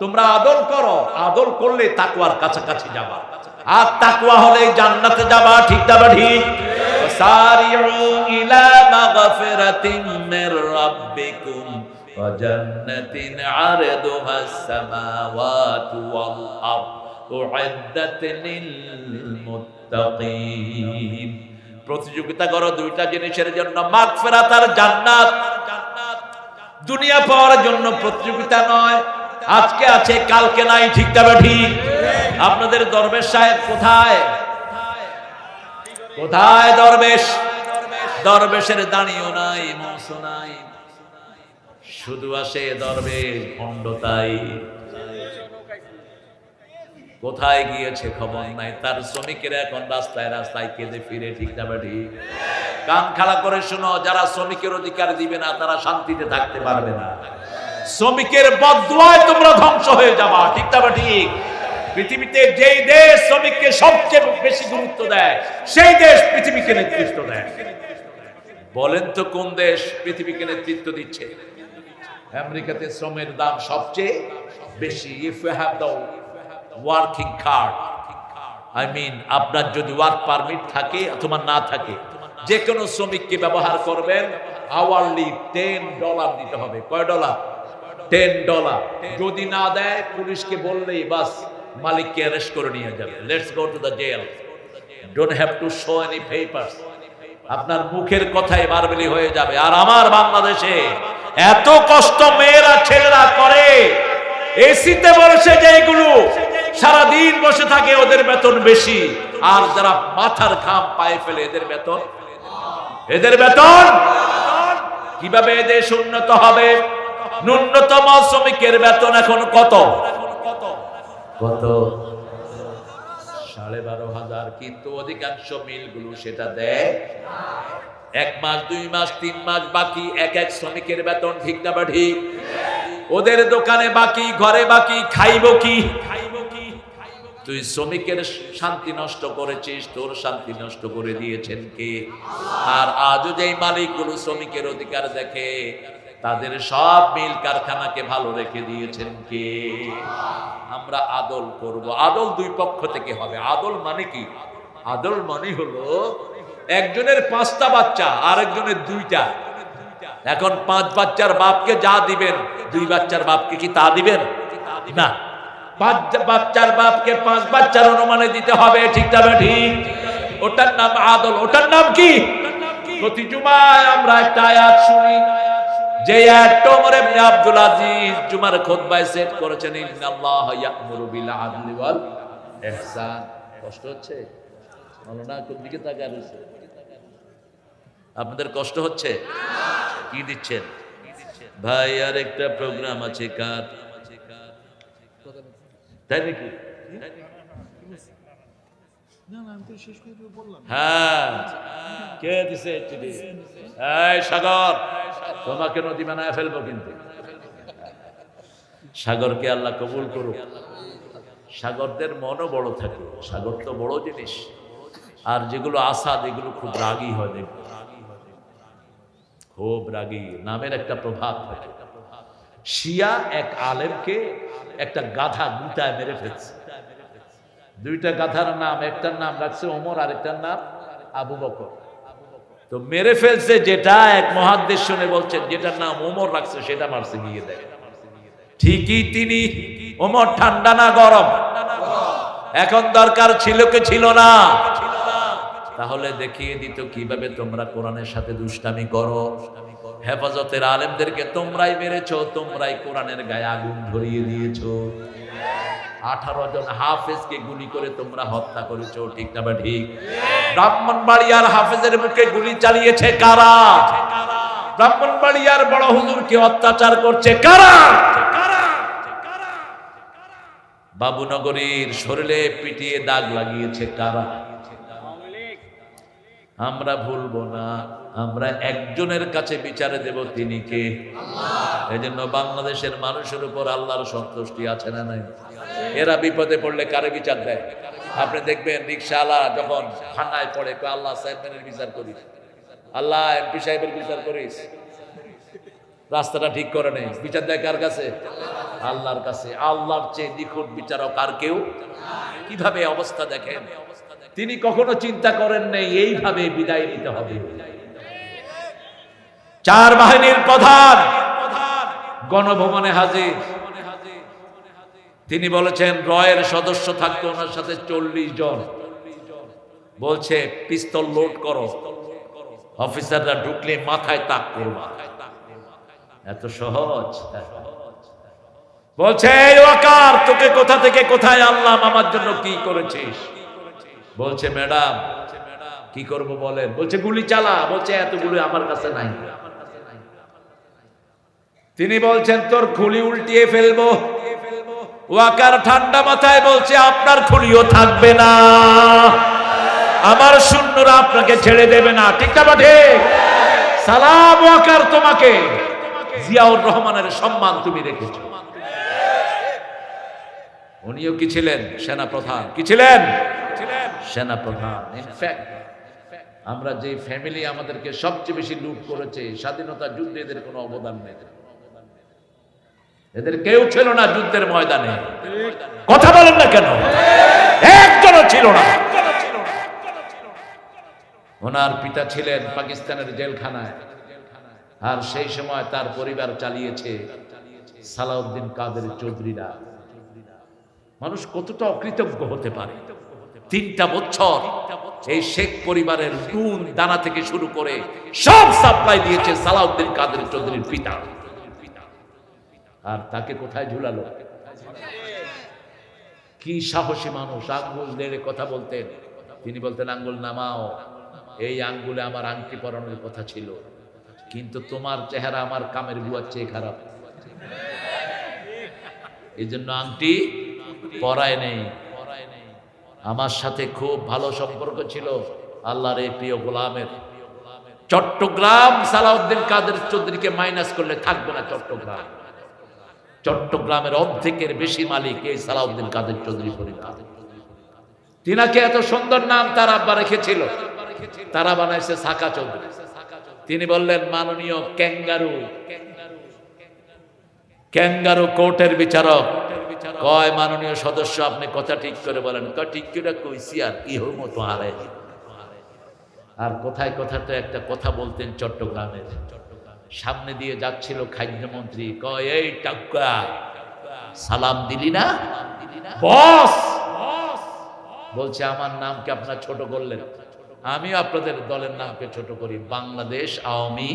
তোমরা আদল করো, আদল করলে তাকুয়ার কাছাকাছি যাবা। আর তাকুয়া হলে জান্নাতে যাবা, ঠিক যাবা ঠিক? প্রতিযোগিতা করো দুইটা জিনিসের জন্য। মাগফিরাত ফেরাতার জান্নাত। দুনিয়া পাওয়ার জন্য প্রতিযোগিতা নয়। আজকে আছে, কালকে নাই, ঠিক তবে ঠিক? আপনাদের দরবেশ সাহেব কোথায়? কোথায় দরবেশ? দরবেশের দাঁড়িয়েও নাই মৌস নাই। শুধু আসে দরবেশ খণ্ডতাই কোথায় গিয়েছে খবর নাই? তার শ্রমিকেরা এখন রাস্তায় রাস্তায় কেঁদে ফিরে, ঠিক যাবে ঠিক? কান খাড়া করে শোনো, যারা শ্রমিকের অধিকার দিবে না, তারা শান্তিতে থাকতে পারবে না। শ্রমিকের বদুয়ায় তোমরা ধ্বংস হয়ে যাবা, ঠিক যাবে ঠিক? পৃথিবীতে যেই দেশ শ্রমিককে সবচেয়ে বেশি গুরুত্ব দেয়, সেই দেশ পৃথিবীকে নেতৃত্ব দেয়। বলেন তো কোন দেশ পৃথিবীকে নেতৃত্ব দিচ্ছে? আমেরিকাতে শ্রমের দাম সবচেয়ে বেশি। If you have the working card I mean আপনার যদি ওয়ার্ক পারমিট থাকে অথবা না থাকে যে কোনো শ্রমিককে ব্যবহার করবেন আওয়ারলি টেন ডলার দিতে হবে। কয় ডলার টেন ডলার যদি না দেয়, পুলিশকে বললেই বাস মালিককে অ্যারেস্ট করে নিয়ে যাবে। Let's go to the jail don't have to show any papers আপনার মুখের কথাই মারবেলি হয়ে যাবে। আর আমার বাংলাদেশে এত কষ্ট মেয়েরা, ছেলেরা করে। এসিতে বসে যে এগুলো সারাদিন বসে থাকে, ওদের বেতন বেশি। আর যারা মাথার ঘাম পায়ে ফেলে, এদের বেতন এদের বেতন? কীভাবে এদেশ উন্নত হবে? ন্যূনতম শ্রমিকের বেতন এখন কত? কত? সাড়ে বারো হাজার, কিন্তু অধিকাংশ মিলগুলো সেটা দেয় এক মাস, দুই মাস, তিন মাস, বাকি এক এক শ্রমিকের বেতন ঠিক না বা ঠিক? ওদের দোকানে বাকি, ঘরে বাকি, খাইব কি? তুই শ্রমিকের শান্তি নষ্ট করেছিস, তোর শান্তি নষ্ট করে দিয়েছেন কে? আর আজও যেই মালিকগুলো শ্রমিকের অধিকার দেখে, তাদের সব মিল কারখানাকে ভালো রেখে দিয়েছেন কে? আমরা আদল করব। আদল দুই পক্ষ থেকে হবে। আদল মানে কি? আদল মানে হলো একজনের পাঁচটা বাচ্চা আর একজনের দুইটা। এখন পাঁচ বাচ্চার বাপকে যা দিবেন, দুই বাচ্চার বাপকে কি তা দিবেন? না। বাচ্চার বাপকে পাঁচ বাচ্চার অনুমানে দিতে হবে, ঠিক তবে ঠিক ওটার নাম আদল। ওটার নাম কি? প্রতি জুমায় আমরা একটা আয়াত শুনি। যে আয়াতটা ওমর আব্দুল আজিজ জুমার খুতবায় সেট করেছেন, ইন্নাল্লাহ ইয়া'মুরু বিল আদলি ওয়াল ইহসান কষ্ট হচ্ছে? বলো না কোন দিকে তাকায় রয়েছে আপনাদের কষ্ট হচ্ছে? কি দিচ্ছেন? ভাই আর একটা প্রোগ্রাম আছে কার? তাই নাকি? হ্যাঁ কে দিছে চিঠি এই সাগর তোমাকে নদী বানায় ফেলব কিন্তু। সাগরকে আল্লাহ কবুল করুক। সাগরদের মনও বড় থাকে। সাগর তো বড় জিনিস। আর যেগুলো আসাদ এগুলো খুব রাগী হয় দেখবে। খুব রাগী। নামের একটা প্রভাব থাকে। শিয়া এক আলেমকে একটা গাধা গুতায় মেরে ফেলছে। দুইটা গাধার নাম, একটার নাম রাখছে ওমর আর একটার নাম আবু বকর। তো মেরে ফেলছে যেটা এক মহাদ্দেশ শুনে বলছেন যেটার নাম ওমর রাখছে, সেটা মারছে, গিয়ে দেয় ঠিকই তিনি। ওমর ঠান্ডা না গরম? এখন দরকার ছিল কি ছিল না? তাহলে দেখিয়ে দিত কীভাবে তোমরা কোরআনের সাথে দুষ্টামি করো। হেফাজতের আলেমদেরকে তোমরাই মেরেছো, তোমরাই কোরআনের গায়ে আগুন ধরিয়ে দিয়েছ। আঠারো জন হাফেজকে গুলি করে তোমরা হত্যা করেছ, ঠিক না বা ঠিক? ব্রাহ্মণবাড়িয়ার হাফেজের মুখে গুলি চালিয়েছে কারা? ব্রাহ্মণবাড়িয়ার বড় হুজুরকে অত্যাচার করছে কারা? বাবুনগরীর শরীরে পিটিয়ে দাগ লাগিয়েছে কারা? আমরা ভুলবো না। আমরা একজনের কাছে বিচারে দেব তিনি কে? এই জন্য বাংলাদেশের মানুষের উপর আল্লাহর সন্তুষ্টি আছে না নাই? এরা বিপদে পড়লে কারে বিচার দেয়? আপনি দেখবেন রিক্সাওয়ালা যখন ঠান্ডায় পড়ে আল্লাহ চেয়ারম্যানের বিচার করিস। আল্লাহ এমপি সাহেবের বিচার করিস। রাস্তাটা ঠিক করে নেই। বিচার দেয় কার কাছে? আল্লাহর কাছে। আল্লাহর চেয়ে নিখুঁত বিচারক আর কেউ কীভাবে অবস্থা দেখেন? তিনি কখনো চিন্তা করেন নেই, এইভাবে বিদায় নিতে হবে। চার বাহিনীর প্রধান গণভবনে হাজির। তিনি বলেছেন, রয়ের সদস্য থাকতো ওনার সাথে চল্লিশ জন। বলছে, পিস্তল লোড করো। অফিসাররা ঢুকলে মাথায় তাক করবা এত সহজ। বলছে, এই ওয়াকার, তোকে কোথা থেকে কোথায় আল্লাহ আমার জন্য কি করেছিস? বলছে, ম্যাডাম, কি করব বলেন? বলছে, গুলি চালা। বলছে এত গুলি আমার কাছে নাই। তিনি বলছেন, তোর খুলি উল্টিয়ে ফেলব। ওয়াকার ঠান্ডা মাথায় বলছে, আপনার খুলিও থাকবে না। আমার শূন্যরা আপনাকে ছেড়ে দেবে না। ঠিক না বটে? সালাম ওয়াকার তোমাকে। জিয়াউর রহমানের সম্মান তুমি রেখেছো। উনিও কি ছিলেন? সেনা প্রধান কি ছিলেন? সেনা প্রধান ইনফ্যাক্ট আমরা যে ফ্যামিলি আমাদেরকে সবচেয়ে বেশি লুট করেছে, স্বাধীনতা যুদ্ধে এদের কোনো অবদান নেই। এদের কেউ ছিল না যুদ্ধের ময়দানে। কথা বলেন না কেন? একজনও ছিল না। ওনার পিতা ছিলেন পাকিস্তানের জেলখানায়। আর সেই সময় তার পরিবার চালিয়েছে সালাউদ্দিন কাদের চৌধুরীরা। মানুষ কতটা অকৃতজ্ঞ হতে পারে? তিনটা বছর এই শেখ পরিবারের নুন দানা থেকে শুরু করে সব সাপ্লাই দিয়েছে সালাউদ্দিন কাদের চৌধুরীর পিতা। আর তাকে কোথায় ঝুলালো? কি সাহসী মানুষ আঙ্গুল দেড়ে কথা বলতেন। তিনি বলতেন আঙ্গুল নামাও। এই আঙ্গুলে আমার আংটি পরানোর কথা ছিল। কিন্তু তোমার চেহারা আমার কামের বুয়ার চেয়ে খারাপ। এই জন্য আংটি পরায় নেই। আমার সাথে খুব ভালো সম্পর্ক ছিল আল্লাহর এই প্রিয় গোলামের। চট্টগ্রাম সালাউদ্দিন কাদের চৌধুরীকে মাইনাস করলে থাকবে না চট্টগ্রাম। চট্টগ্রামের অর্ধেকের বেশি মালিক এই সালাউদ্দিন কাদের চৌধুরী পরিবার। তিনাকে এত সুন্দর নাম তার আব্বা রেখেছিল। তারা বানাইছে সাকা চৌধুরী। তিনি বললেন, মাননীয় ক্যাঙ্গারু। ক্যাঙ্গারু কোর্টের বিচারক। কয় মাননীয় সদস্য, আপনি কথা ঠিক করে বলেন। কয়, ঠিক করে কইছি আর কি হোক মতো হারাই আর কোথায় কথাটা? একটা কথা বলতেন চট্টগ্রামের। সামনে দিয়ে যাচ্ছিল খাদ্যমন্ত্রী। কয়, এই টাক্কা, সালাম দিলি না? বস! বলছে, আমার নামকে আপনার ছোট করলেন। আমিও আপনাদের দলের নামকে ছোট করি। বাংলাদেশ আওয়ামী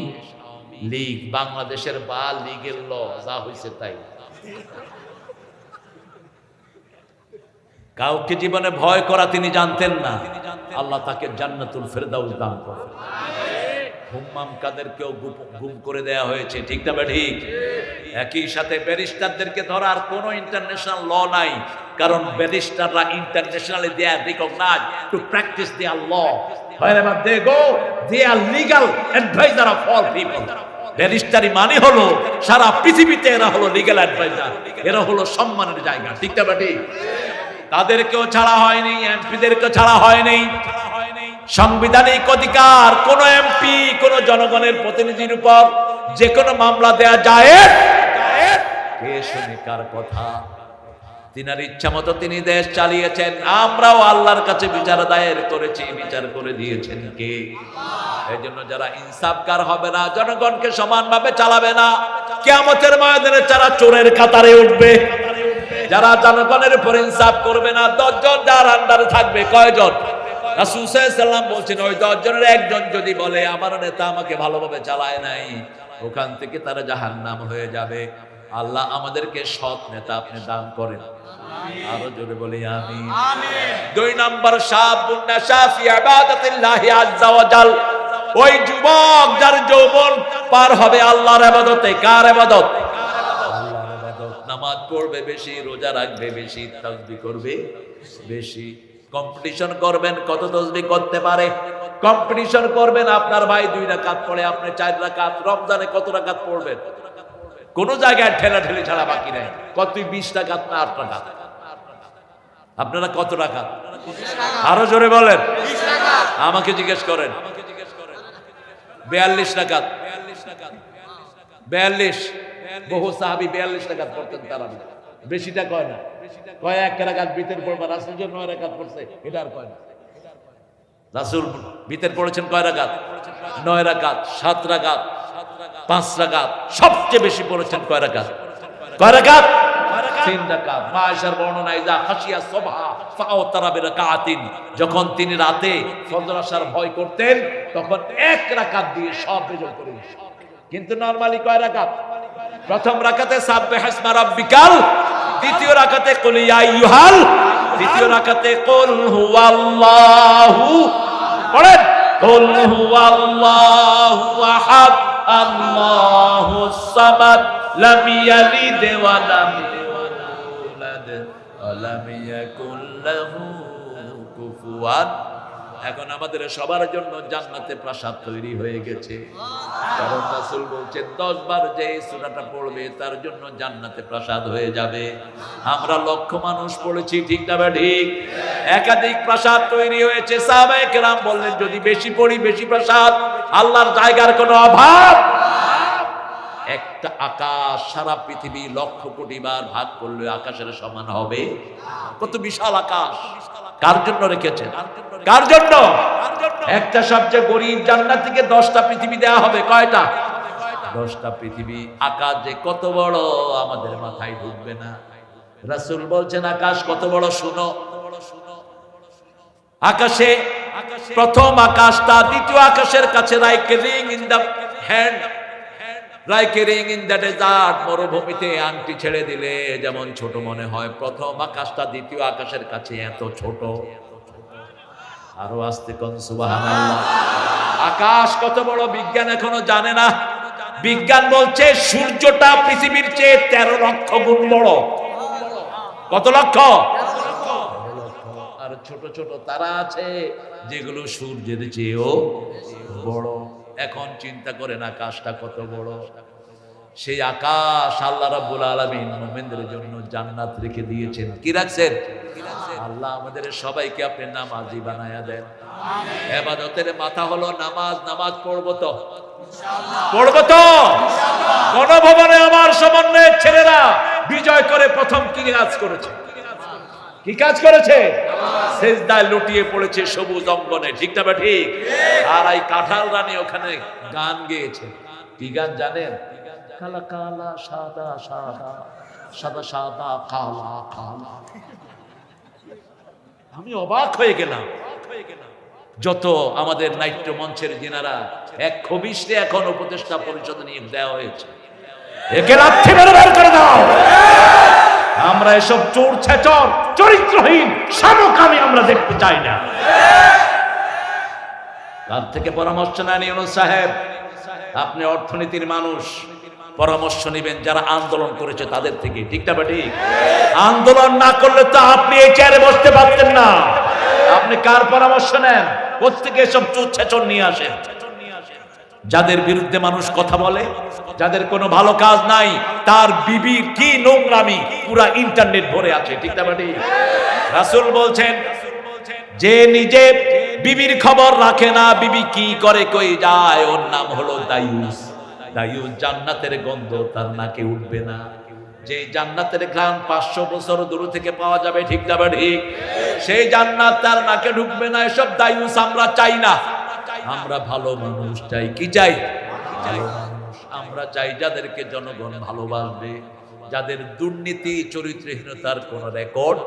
লীগ, বাংলাদেশের বা লীগের ল, যা হয়েছে তাই। কাউকে জীবনে ভয় করা তিনি জানতেন না। আল্লাহ তাকে জান্নাতুল ফেরদাউস দান করেন। হুম্মাম কাদেরকেও গুম করে দেয়া হয়েছে, ঠিক না ঠিক। একই সাথে ব্যারিস্টারদেরকে ধরার কোনো ইন্টারন্যাশনাল ল নাই, কারণ ব্যারিস্টাররা internationally they are recognise to practise their law wherever they go they are legal advisor of all people ব্যারিস্টারি মানে হলো সারা পৃথিবীতে এরা হলো লিগ্যাল অ্যাডভাইজার এরা হলো সম্মানের জায়গা, ঠিক না ঠিক। তাদেরকেও ছাড়া হয়নি, এমপিদেরকেও ছাড়া হয়নি। সাংবিধানিক অধিকার, কোন এমপি, কোন জনগণের প্রতিনিধির উপর যে কোনো মামলা দেয়া যায় কে শুনে কথা? তিনার ইচ্ছা মতো তিনি দেশ চালিয়েছেন। আমরাও আল্লাহর কাছে বিচার দায়ের করেছি। বিচার করে দিয়েছেন কে? এই জন্য যারা ইনসাফকার হবে না, জনগণকে সমানভাবে চালাবে না। কেমতের ময়দানে যারা চোরের কাতারে উঠবে যারা জনগণের উপর ইনসাফ করবে না দশজন যার আন্ডারে থাকবে কয়জন? রাসুসাল্লাম বলছেন ওই দশজনের একজন যদি বলে আমার নেতা আমাকে ভালোভাবে চালায় নাই ওখান থেকে তারা জাহান নাম হয়ে যাবে। আল্লাহ আমাদেরকে সৎ নেতা আপনি দান করেন। আরও জোরে বলি আমি দুই নম্বর ওই যুবক যার যৌবন পার হবে আল্লাহর ইবাদতে কার ইবাদত নামাজ পড়বে বেশি, রোজা রাখবে বেশি, তাসবিহ করবে বেশি। কম্পিটিশন করবেন, কত তসবি করতে পারে? কম্পিটিশন করবেন, আপনার ভাই দুই রাকাত পড়ে, আপনি চার রাকাত, রমজানে কত রাকাত পড়বেন? কোন জায়গায় ঠেলা ঠেলি ছাড়া বাকি নাই। কত বিশ টাকাত না আট টাকা আপনারা কত টাকা আরও জোরে বলেন। আমাকে জিজ্ঞেস করেন। বিয়াল্লিশ টাকা বিয়াল্লিশ। বহু সাহাবি বিয়াল্লিশ রাকাত পড়তেন তারাবি বেশিটা কয় না? কয় এক রাকাত বিতের পড়বা? রাসুল যে নয় রাকাত পড়ছে এটা আর কয় না? রাসুল বিতের পড়েছেন কয় রাকাত? নয় রাকাত সাত রাকাত পাঁচ রাকাত সবচেয়ে বেশি পড়েছেন কয় রাকাত? কয় তারা বিরাকাতিন যখন তিনি রাতে ফজর আসার ভয় করতেন তখন এক রাকাত দিয়ে সব বেজল করে কিন্তু নরমালি কয় রাকাত? প্রথম রাকাতে সাব্বে হাসমা রাব্বিকাল, দ্বিতীয় রাকাতে কুল ইয়া তৃতীয় রাকাতে কুল হুয়াল্লাহু, পড়েন। কুল হুয়াল্লাহু আহাদ আল্লাহুস সামাদ, লাম ইয়ালিদ ওয়া লাম ইউলাদ, ওয়া লাম ইয়াকুল লাহু কুফুয়ান। এখন আমাদের সবার জন্য জান্নাতে প্রাসাদ তৈরি হয়ে গেছে। কারণ রাসূল বলছেন 10 বার যে সূরাটা পড়বে, তার জন্য জান্নাতে প্রাসাদ হয়ে যাবে। আমরা লক্ষ মানুষ পড়েছি, ঠিক না ঠিক? একাধিক প্রাসাদ তৈরি হয়েছে। সাহাবায়ে কেরাম বললেন, যদি বেশি পড়ি, বেশি প্রাসাদ, আল্লাহর জায়গার কোনো অভাব? একটা আকাশ সারা পৃথিবী লক্ষ কোটি বার ভাগ করলে আকাশের সমান হবে। কত বিশাল আকাশ! কার জন্য রেখেছেন? কার জন্য একটা সবচেয়ে গরিব জান্নাত থেকে দশটা পৃথিবী দেয়া হবে কয়টা? দশটা পৃথিবী আকাশ যে কত বড় আমাদের মাথায় ঢুকবে না। রাসূল বলছেন আকাশ কত বড় শুনো। আকাশে প্রথম আকাশটা দ্বিতীয় আকাশের কাছে রাইকে রিং ইন দ্য হ্যান্ড রাইকে রিং ইন দ্য ডেজার্ট, মরুভূমিতে আংটি ছেড়ে দিলে যেমন ছোট মনে হয়। প্রথম আকাশটা, দ্বিতীয় আকাশের কাছে এত ছোট। আরও আসতে আকাশ কত বড়, বিজ্ঞান এখনও জানে না। বিজ্ঞান বলছে সূর্যটা পৃথিবীর চেয়ে তেরো লক্ষ গুণ বড়। কত লক্ষ? আর ছোট ছোট তারা আছে যেগুলো সূর্যের চেয়েও বড়। এখন চিন্তা করেন আকাশটা কত বড়। সেই আকাশ আল্লাহ রাব্বুল আলামিন মুমিনদের জন্য জান্নাত রেখে দিয়েছেন। কি রাখছেন? আল্লাহ আমাদের সবাইকে আপনি নামাজি বানায়া দেন। এবাদতের মাথা হলো নামাজ নামাজ পড়ব তো। পড়ব তো। গণভবনে আমার সমন্বয়ের ছেলেরা বিজয় করে প্রথম কি কাজ করেছে? কি কাজ করেছে? সেজদায় লুটিয়ে পড়েছে সবুজ অঙ্গনে। ঠিক না বা ঠিক? আর এই কাঁঠাল রানী ওখানে গান গেয়েছে। কি গান জানেন? কালা কালা সাদা সাদা সাদা সাদা কালা কালা। আমি অবাক হয়ে গেলাম। যত আমাদের নাট্য মঞ্চের যিনারা এক খবিশে এখন উপদেষ্টা পরিষদ নিয়ে দেওয়া হয়েছে। একে মেরে বের করে দাও। আমরা এসব চোর, ছেচর, চরিত্রহীন সামকামী আমরা দেখতে চাই না। তার থেকে পরামর্শ নেন সাহেব। আপনি অর্থনীতির মানুষ। পরামর্শ নেবেন যারা আন্দোলন করেছে তাদের থেকে। ঠিকটা বা ঠিক? আন্দোলন না করলে তো আপনি এই চেয়ারে বসতে পারতেন না। আপনি কার পরামর্শ নেন? কোথেকে এসব চোর, ছেচর নিয়ে আসেন? যাদের বিরুদ্ধে মানুষ কথা বলে, যাদের কোনো ভালো কাজ নাই, তার বিবির কি নোংরামি? পুরা ইন্টারনেট ভরে আছে, ঠিক না বাটি? রাসূল বলছেন, যে নিজে বিবির খবর রাখে না, বিবি কি করে কই যায়? ওর নাম হলো দায়ুস। দায়ুস জান্নাতের গন্ধ তার নাকে উঠবে না। যে জান্নাতের ঘ্রাণ পাঁচশো বছর দূর থেকে পাওয়া যাবে, ঠিক ঠিক সেই জান্নাত তার নাকে ঢুকবে না, এসব দায়ুস আমরা চাই না। আমরা ভালো মানুষ চাই। কি চাই? আমরা চাই যাদেরকে জনগণ ভালোবাসবে, যাদের দুর্নীতি, চরিত্রহীনতার কোন রেকর্ড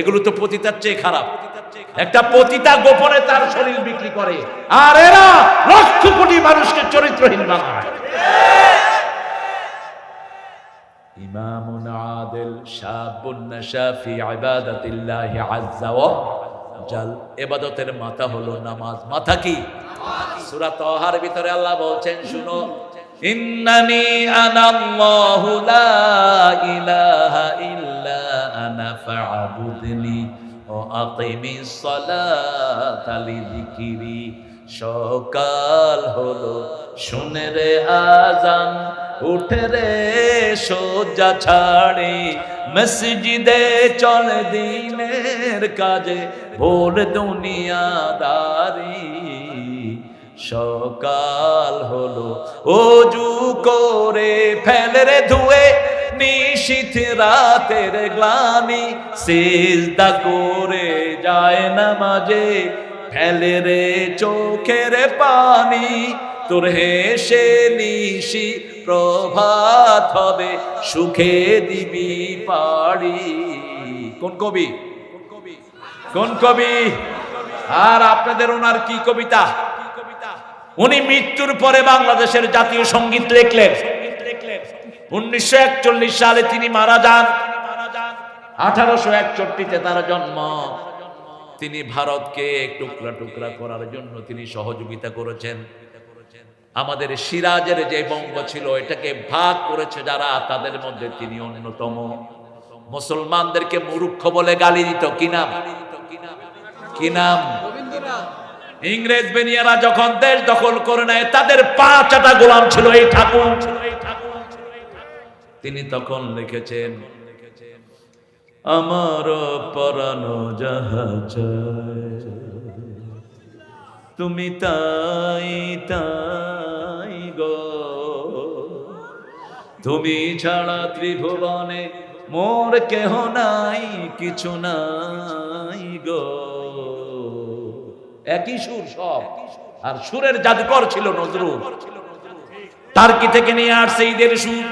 এগুলো তো পতিতার চেয়ে খারাপ। একটা পতিতা গোপনে তার শরীর বিক্রি করে, আর এরা লক্ষ কোটি মানুষকে চরিত্রহীন বানায়। ইমামুন আদিল, শাবুন নাশা মাথা হলো নামাজ। মাথা কি? সূরা তাহার ভিতরে আল্লাহ বলছেন, শুনো, ইন্নানি আনাল্লাহু লা ইলাহা ইল্লা আনা ফা'বুদনি ও আকিমিস সালাতা লিযিকরি। সকাল হলো, শুনে রে আজান উঠে রে সোজা ছাড়ে। মসজিদে চল দিনের কাজে, ভোর দুনিয়াদারি। সকাল হলো, অজু করে ফেলে রে ধুয়ে, নিশীথ রাতের গ্লানি সিজদা করে যায় না মাঝে ফেলে রে চোখের পানি, তোর হেসে নিশি প্রভাত হবে, সুখে দিবি পাড়ি। কোন কবি? কোন কবি? আর আপনাদের ওনার কি কবিতা? উনি মৃত্যুর পরে বাংলাদেশের জাতীয় সংগীত লিখলেন উনিশশো একচল্লিশ সালে তিনি মারা যান। আঠারোশো একষট্টিতে তার জন্ম। তিনি ভারতকে টুকরা টুকরা করার জন্য তিনি সহযোগিতা করেছেন। আমাদের সিরাজের যে বঙ্গ ছিল, এটাকে ভাগ করেছে যারা, তাদের মধ্যে তিনি অন্যতম। মুসলমানদেরকে মুরুক্ষ বলে গালি দিত। কি নাম? কি ইংরেজ বেনিয়ারা যখন দেশ দখল করে নেয়, তাদের পাঁচটা গোলাম ছিল, এই ঠাকুর। তিনি তখন লিখেছেন, আমার পরানো যাহা তুমি তাই তাই গো। তুমি ছাড়া ত্রিভুবনে মোর কেহ নাই, কিছু নাই গো। একই সুর সব। আর সুরের জাদুকর ছিল নজরুল। টার্কি থেকে নিয়ে আসছে ঈদের সুর।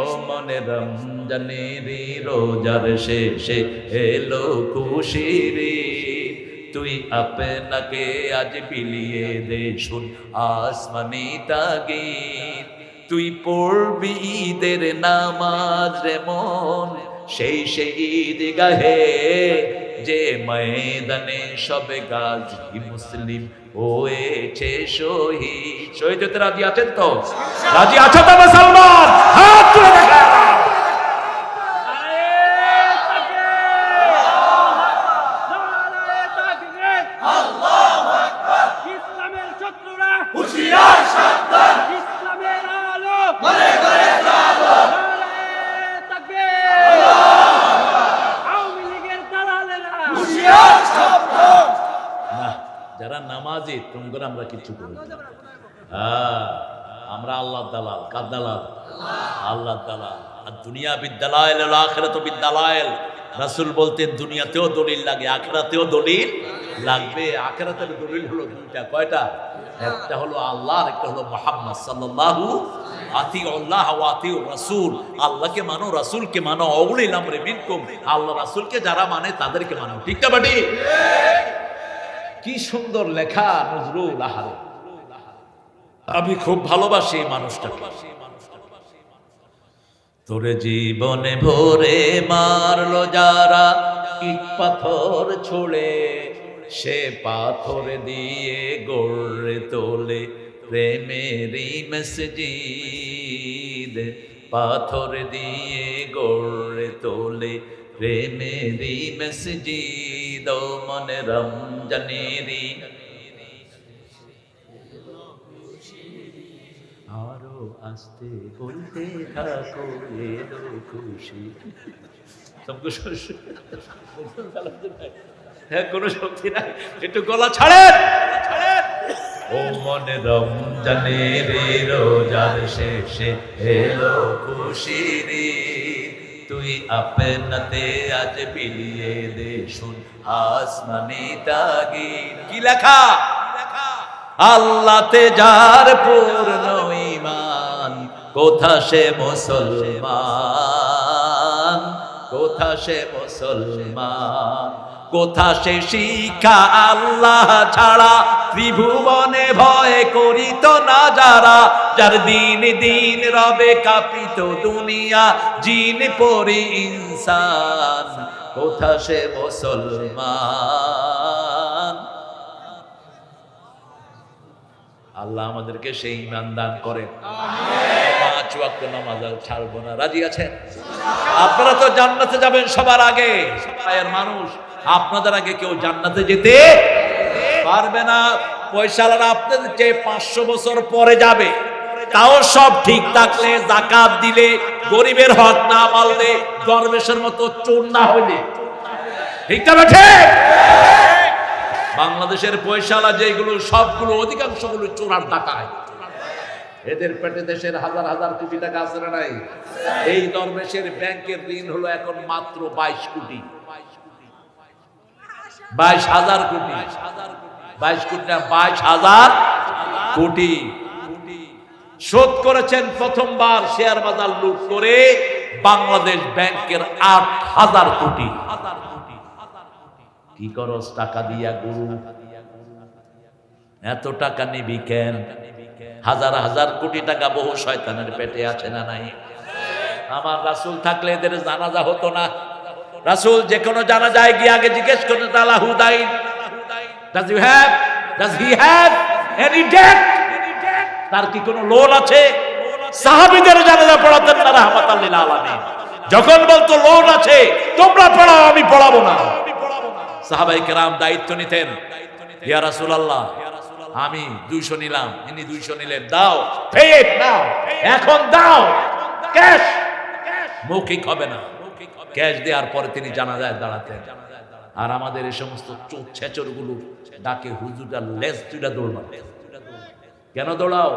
ও মনে রমজানের রোজার শেষে এলো খুশিরে তুই আপনাকে আজ বিলিয়ে দে শুন আসমানি তাগির তুই পড়বি ঈদের নামাজ রে মন, সেই সেই ঈদ গাহে যে ময়দানে সবে গাজী মুসলিম হয়েছে শহীদ। শহীদ রাজি আছেন তো? রাজি আছো তো মুসলমান হাত তুলে দেখা ইসলামের শত্রুরা হুশিয়ার সাবধান ইসলামের আলো মনে করে আলো তাকবীর আওয়ামী লীগের দালালেরা হুশিয়ার না যারা নামাজি তোমরা আমরা কিছু করি হ্যাঁ আমরা আল্লাহ দালাল। কার দালাল? আল্লাহ দালাল। আর দুনিয়া বিদ্যালয় আখেরাত বিদ্যালয় রাসূল বলতেন, দুনিয়াতেও দলিল লাগে, আখেরাতেও দলিল লাগবে। আখেরাতের দলিল হলো দুইটা। কয়টা? একটা হলো আল্লাহ একটা হলো মোহাম্মদ সাল্লাল্লাহু আতি আল্লাহ আতি রাসূল। আল্লাহকে মানো, রাসূলকে মানো। অউলিল আমরে মিনকুম। আল্লাহ রাসূলকে যারা মানে তাদেরকে মানো। ঠিক না, বাটি? কি সুন্দর লেখা নজরুল আহারে। আমি খুব ভালোবাসি এই মানুষটাকে। তোরে জীবনে ভোরে মারলো যারা ইট পাথর ছুড়ে, সে পাথর দিয়ে গড়ে তোলে প্রেমেরই মসজিদ। পাথর দিয়ে গড়ে তোলে প্রেমেরই মসজিদ মনে রমজানেরই আরও আসতে বলতে থাকো, এলো খুশি। হ্যাঁ কোনো শক্তি নাই। একটু গলা ছাড়েন। ও মনে রমজানে রে, রোজার শেষে এলো খুশিরি তুই আপনাতে আজ বিলিয়ে দে শুন, আসমানি তাগি কি লেখা? আল্লাহতে যার পূর্ণ ইমান কোথা সে মুসলমান? কোথা সে মুসলমান? কোথা সে শিক্ষা আল্লাহ ছাড়া। ত্রিভুবনে ভয় করিত না যারা, যার দিন দিন রবে কাপিত দুনিয়া, জিন পরি ইনসান। কোথা সে মুসলমান। আল্লাহ আমাদেরকে সেই ইমান দান করেন। পাঁচ ওয়াক্ত নামাজ ছাড়বো না। রাজি আছেন? আপনারা তো জান্নাতে যাবেন সবার আগে। পায়ের মানুষ। আপনাদের আগে কেউ জান্নাতে যেতে পারবে না। পয়সালারা আপনাদের চেয়ে পাঁচশো বছর পরে যাবে। তাও সব ঠিক থাকলে, জাকাত দিলে, গরিবের হক না মারলে দরবেশের মতো চোর না হইলে। ঠিক তবে ঠিক বাংলাদেশের পয়সালা যেগুলো, সবগুলো, অধিকাংশগুলো চোরার ডাকায় এদের পেটে দেশের হাজার হাজার কোটি টাকা আছে না নাই? এই দরবেশের ব্যাংকের ঋণ হলো এখন মাত্র বাইশ কোটি। বাইশ হাজার কোটি। বাইশ কোটি না, বাইশ হাজার কোটি। শোধ করেছেন প্রথমবার শেয়ার বাজার লুট করে বাংলাদেশ ব্যাংকের আট হাজার কোটি। কি করস, টাকা দিয়া গরু? এত টাকা নিবি কেন? হাজার হাজার কোটি টাকা বহু শয়তানের পেটে আছে না নাই? আমার রাসূল থাকলে এদের জানাজা হতো না। রাসূল যে কোনো জানাজায় গিয়ে আগে জিজ্ঞেস করতে তালা হুদাইন does you have does he have any date তার কি কোনো লোন আছে? সাহাবীদের জানাজা পড়াতেন না, রাহমাতাল লিল আলামিন। যখন বলতো লোন আছে, তোমরা পড়াও, আমি পড়াবো না। সাহাবাই কেরাম দায়িত্ব নিতেন। ইয়া রাসূলুল্লাহ, আমি দুইশো নিলাম, ইনি দুইশো নিলেন, দাও it now, এখন দাও ক্যাশ মৌখিক হবে না। ক্যাশ দেওয়ার পরে তিনি জানাজায় দাঁড়াতেন আর আমাদের এই সমস্ত চোখ ছেচরগুলো ডাকে হুজুরা লেস তুইটা দৌড়। কেন দৌড়াও